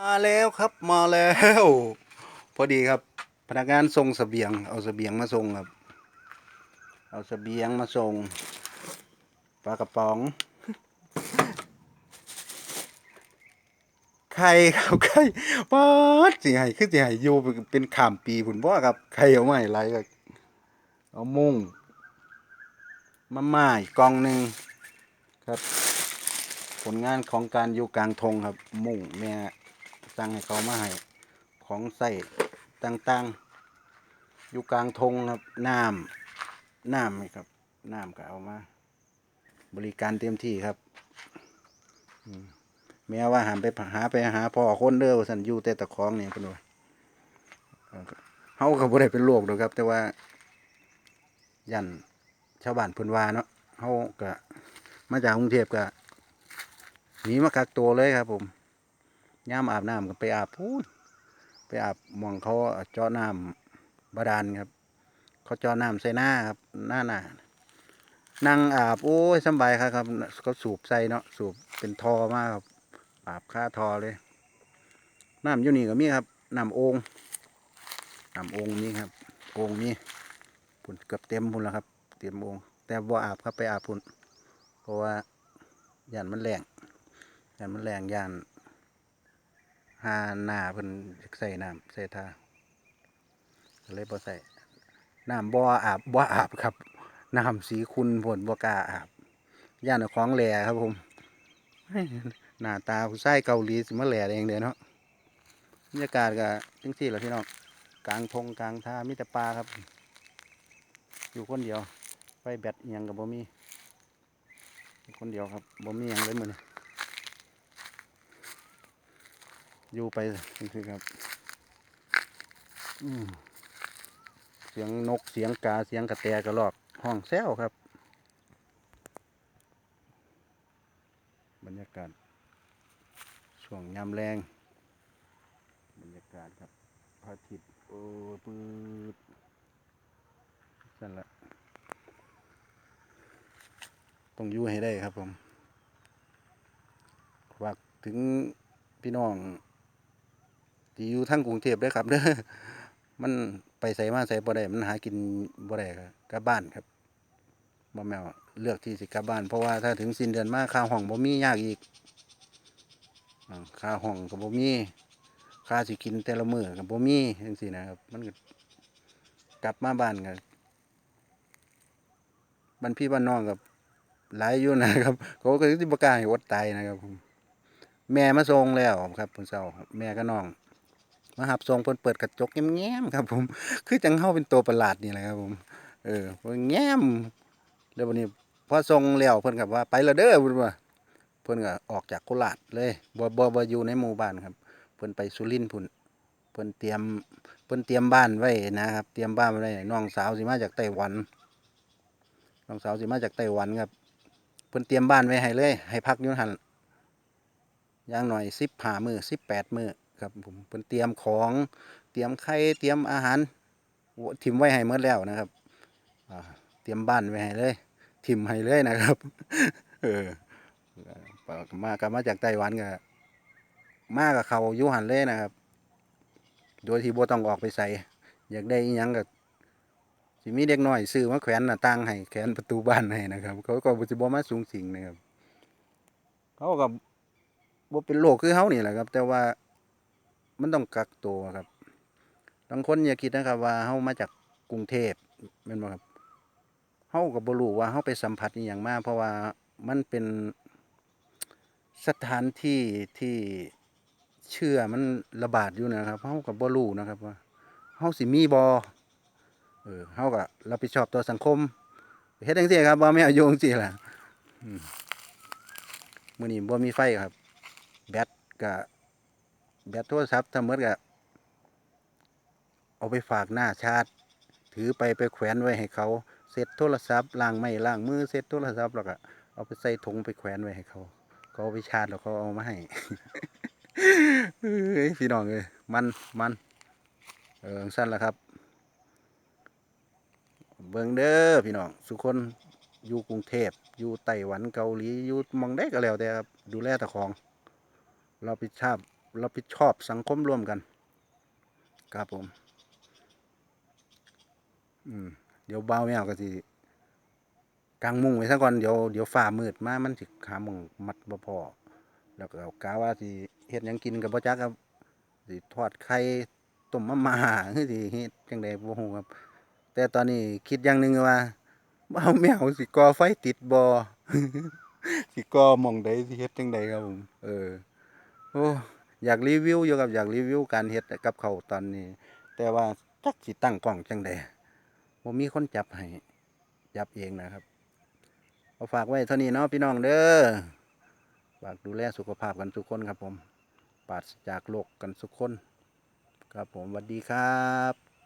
มาแล้วครับมาแล้ว พอดีครับ พนักงานส่งเสบียง เอาเสบียงมาส่งครับ เอาเสบียงมาส่งปลากระป๋องไข่ครับไข่ป๊าดสิให้คือสิให้อยู่เป็นขามปีพุ่นบ่ครับไข่เอามาให้หลายก็เอามุ้งมาม่าอีกองหนึ่งครับ ผลงานของการอยู่กลางทงครับ มุ่งแม่ สั่งให้เขามาให้ของใส่ต่างๆ อยู่กลางทงครับน้ำน้ำนะครับน้ำก็เอามา บริการเต็มที่ครับอืมแม้ว่าหามไปหาไปหาพ่อคนเด้อว่าสันอยู่แต่ตะของเนี่ยเป็นว่าเอ่อเฮาก็บ่ได้เป็นโรคดอกครับ แต่ว่า ยันชาวบ้านเพิ่นว่าเนาะเฮาก็มาจากกรุงเทพก็หนีมากักตัวเลยครับผม ย่ามอาบน้ำก็ไปอาบพูดไปอาบมองเขาเจาะน้ำบาดาลครับ เขาเจาะน้ำใส่หน้าครับหน้าหน้านั่งอาบโอ้ยสบายครับครับเขาสูบใส่เนาะสูบเป็นทอมากครับอาบค่าทอเลยน้ำอยู่นี่ก็มีครับน้ำโองน้ำโองนี่ครับโองนี่พุ่นเกือบเต็มพุ่นแล้วครับ เต็มโองแต่บ่อาบครับไปอาบพุ่นเพราะว่าย่านมันแรงยานมันแรงยาน หาหน้าเพิ่นใส่น้ำใส่ทาเลยบ่ใส่น้ำบ่อาบบ่อาบครับน้ำสีคุณผลบ่กล้าอาบย่านของแหล่ครับผมหน้าตาผู้ชายเกาหลีสิมาแหล่ได้จังไดเนาะบรรยากาศก็จังซี่แหละพี่น้องกลางทงกลางท่ามีแต่ปลาครับ อยู่คนเดียวไฟแบตอิหยังก็บ่มีคนเดียวครับบ่มีหยังเลยมือนี้ อยู่ไปนี่คือครับเสียงนกเสียงกาเสียงกระแตกระรอกห้องแซวครับ บรรยากาศช่วงยามแรง บรรยากาศครับพระอาทิตย์โอ้ปืดสั่นละต้องอยู่ให้ได้ครับผมฝากถึงพี่น้อง ที่อยู่ทั้งกรุงเทพเด้ครับเด้อมันไปใส่มาใส่บ่ได้มันหากินบ่ได้ครับกลับบ้านครับบ่แมวเลือกที่สิกลับบ้าน เพราะว่าถ้าถึงสิ้นเดือนมาค่าห้องบ่มียากอีกค่าห้องก็บ่มีค่าสิกินแต่ละมื้อก็บ่มีจังซี่นะครับ มันก็กลับมาบ้านก็บ้านพี่บ้านน้องกับหลายอยู่นะครับ เขาก็สิบ่กล้าให้อดตายนะครับผมแม่มาส่งแล้วครับเพิ่นเช้าแม่กับน้อง มาหับทรงเพิ่นเปิดกระจกแง้มๆครับผมคือจังเฮาเป็นตัวประหลาดนี่แหละครับผมเออแง้มแล้ววันนี้พอทรงแล้วเพิ่นก็ว่าไปละเด้อเพิ่นว่าเพิ่นก็ออกจากโคราชเลยบ่บ่บ่อยู่ในหมู่บ้านครับ เพิ่นไปสุรินทร์พุ่นเพิ่นเตรียมเพิ่นเตรียมบ้านไว้นะครับเตรียมบ้านไว้น้องสาวสิมาจากไต้หวันน้องสาวสิมาจากไต้หวันครับเพิ่นเตรียมบ้านไว้ให้เลย ให้พักอยู่หันอย่างหน่อย15มื้อ18มื้อ ครับผมเพิ่นเตรียมของเตรียมไข่เตรียมอาหารทิมไว้ให้หมดแล้วนะครับเตรียมบ้านไว้ให้เลยทิมให้เลยนะครับ เออมาก็มาจากไต้หวันก็มากกับเขาอยู่หันเลยนะครับ โดยที่บ่ต้องออกไปใส่อยากได้อิหยังก็สิมีเด็กน้อยซื้อมาแขวนหน้าต่างให้แขวนประตูบ้านให้นะครับ เขาก็บ่สิบ่มาสูงสิงนะครับ เขาก็บ่เป็นโรคคือเฮานี่แหละครับ แต่ว่า มันต้องกักตัวครับบางคนอย่าคิดนะครับว่าเฮามาจากกรุงเทพแม่นบ่ครับเฮาก็บ่รู้ว่าเฮาไปสัมผัสอีหยังมาเพราะว่ามันเป็นสถานที่ที่เชื่อมันระบาดอยู่นะครับเฮาก็บ่รู้นะครับว่าเฮาสิมีบ่เออเฮาก็รับผิดชอบต่อสังคมเฮ็ดจังซี่ครับบ่แม่นอยู่จังซี่ล่ะอืมมื้อนี้บ่มีไฟครับ แบตก็ แบตโทรศัพท์ถ้าหมดก็เอาไปฝากหน้าชาร์จถือไปไปแขวนไว้ให้เขาเสร็จโทรศัพท์ล้างไม้ล้างมือเสร็จโทรศัพท์แล้วก็เอาไปใส่ถุงไปแขวนไว้ให้เขาเขาเอาไปชาร์จแล้วเขาเอามาให้พี่น้องเอ้ยมันมันเออสั้นละครับ เบิ่งเด้อพี่น้องสุกคนอยู่กรุงเทพอยู่ไต้หวันเกาหลีอยู่มองได้ก็แล้วแต่ครับดูแลแต่ของ เราไปชาบ รับผิดชอบสังคมร่วมกัน ครับผม อืม เดี๋ยวเบาแมวก็สิกลางมุ้งไว้ซะก่อน เดี๋ยวเดี๋ยวฟ้ามืดมา มันสิหาหมุงมัดบ่พอ แล้วก็กะว่าสิเฮ็ดหยังกินกับบ่จักครับสิทอดไข่ต้มมะม่าคือสิเฮ็ดจังไดบ่ฮู้ครับ แต่ตอนนี้คิดอย่างหนึงว่าบ่เอาแมวสิก่อไฟติดบ่สิก่อหม่องใดสิเฮ็ดจังไดครับผม เออ โอ้ อยากรีวิวอยู่กับอยากรีวิวการเฮ็ดกับเขาตอนนี้ แต่ว่าจักสิตั้งกล้องจังใดบ่มีคนจับให้จับเองนะครับเอาฝากไว้เท่านี้เนาะพี่น้องเด้อฝากดูแลสุขภาพกันทุกคนครับผมปราศจากโรคกันทุกคน ครับผมสวัสดีครับ